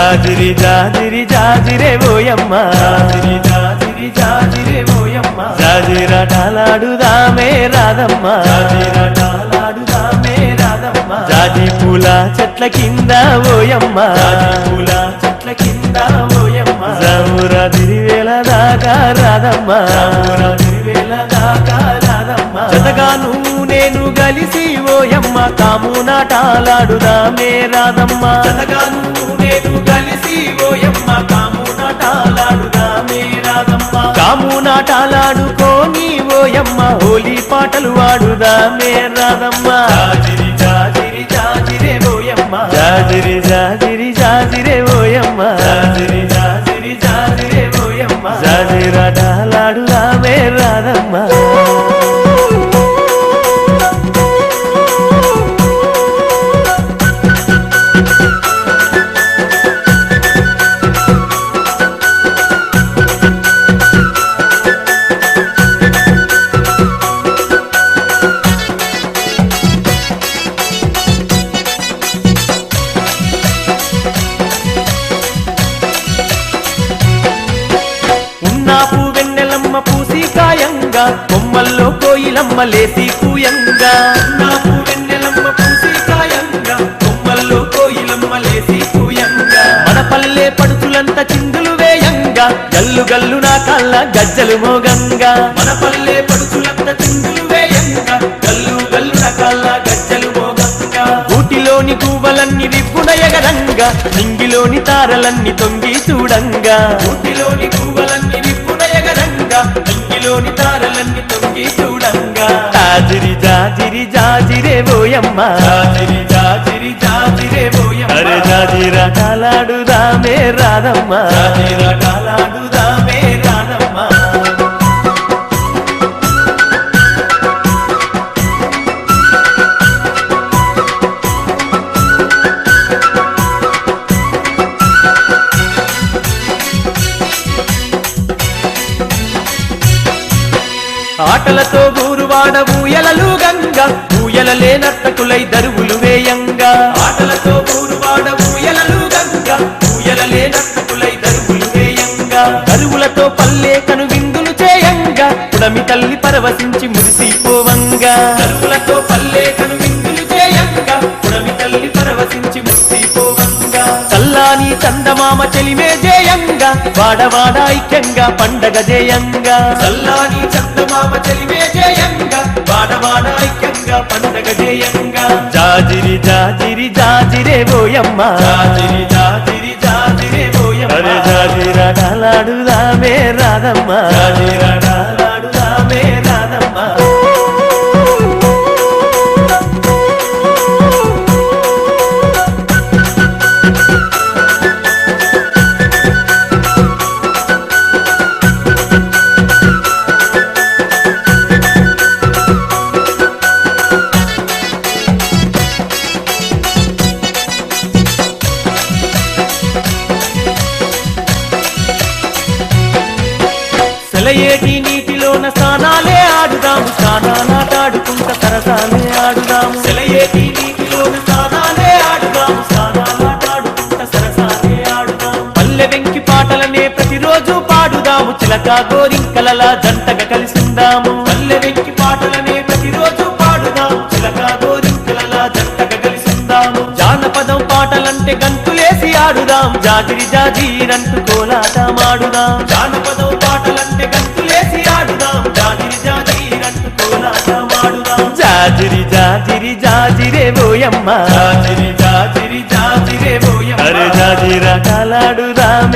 జాజిరి జాజిరి జాజిరే ఓయమ్మ. జాజిరి జాజిరి జాజిరే ఓయమ్మ. జాజిరాటాలాడుదామే రాదమ్మ జాజిరటాలాడుదామే రాధమ్మ. జాజి పూల చెట్ల కింద ఓయమ్మ. జాజి పూల చెట్ల కింద ఓయమ్మ. జామురా తిరివేల దాకా రాదమ్మ రాత్రి నేను కలిసి ఓయమ్మ కాము నాటాలాడుదామే రాదమ్మ జతగాను నేను కలిసి ఓయమ్మ కాము నటాలాడుదామే రాధమ్మ. కాము నాటాలాడుకోని ఓయమ్మ హోలీ పాటలు వాడుదామే రాదమ్మ జాజిరి జాజిరి జాజిరే ఓయమ్మ జాజిరి జాజిరే. కాయంగా కొమ్మల్లో కోయిలమ్మ లేసి కూయంగా. నాకు వెన్నెలమ్మ పూసి కాయంగా కొమ్మల్లో కోయిలమ్మ లేసి పూయంగా మన పల్లె పడుచులంత చిందులు వేయంగా గల్లు గల్లు నా కళ్ళ గజ్జలు మోగంగా. మన పల్లె పడుచులంత చిందులు వేయంగా గల్లు గల్లు రకాల గజ్జలు మోగంగా. ఊటిలోని కూవలన్నీ రిప్పున ఎగరంగా నింగిలోని తారలన్నీ తొంగి చూడంగా. ఊటిలోని పువ్వులన్నీ విప్పున ఎగరంగా ఇంగిలోని తారలన్నీ తొంగి చూడంగా. జాజిరి జాజిరి జాజిరే ఓయమ్మ జాజిరి జాజిరి జాజిరే పోయమ్మ అరే జాజిరా కాలాడుదామే రాదమ్మ జాజిరటాలాడుదామే ఆటలతో గూరువాడ ఊయలలు గంగ ఊయలలే నర్తకులై దరువులు వేయంగా. ఆటలతో ఊరువాడ ఊయలలు గంగ ఊయలలే నర్తకులై దరువులు వేయంగా. దరువులతో పల్లె కను విందులు చేయంగా పుడమి తల్లి పరవశించి మురిసిపోవంగా. దరువులతో పల్లె కను విందులు చల్లాని చందమామ చెలిమే జేయంగా వాడవాడ ఐక్యంగా పండగ జేయంగా. చల్లాని చందమామ చెలిమే జయంగా వాడవాడ ఐక్యంగా పండగ జయంగా. జాజిరి జాజిరి జాజిరే బోయమ్మ జాజిరి జాజిరి జాజిరే అరే పోయమ్మ జాజిరా కాలాడుదామే రాదమ్మ. జాజిరటాలాడుదామే ఏటి నీటిలోన స్నానాలే ఆడుదాము. స్నానాలాటాడుకుంట సరసాలే ఆడుదాము. సెలయేటి నీటిలోన స్నానాలే ఆడుదాం స్నానాలాటాడుకుంట సరసాలే ఆడుదాం పల్లె వెంకి పాటలనే ప్రతిరోజు పాడుదాము. చిలక గోరింకలలా జంటగా కలిసిందాము. పల్లె వెంకి పాటలనే ప్రతిరోజు పాడుదాం చిలక గోరింకలలా జంటగా కలిసిందాము. జానపదం పాటలంటే గంట ఆడుదాం జాజిరి జాజీరంటూ కోలాటమాడుదాం జానపదం పాటలంటే గంతులేసి ఆడుదాం జాజిరి జాజిరంటూ కోలాటమాడుదాం జాజిరి జాజిరి జాజిరే బోయమ్మ. జాజిరి జాజిరి జాజిరే అరే పోయమ్మ జాజిరా కాలాడుదాం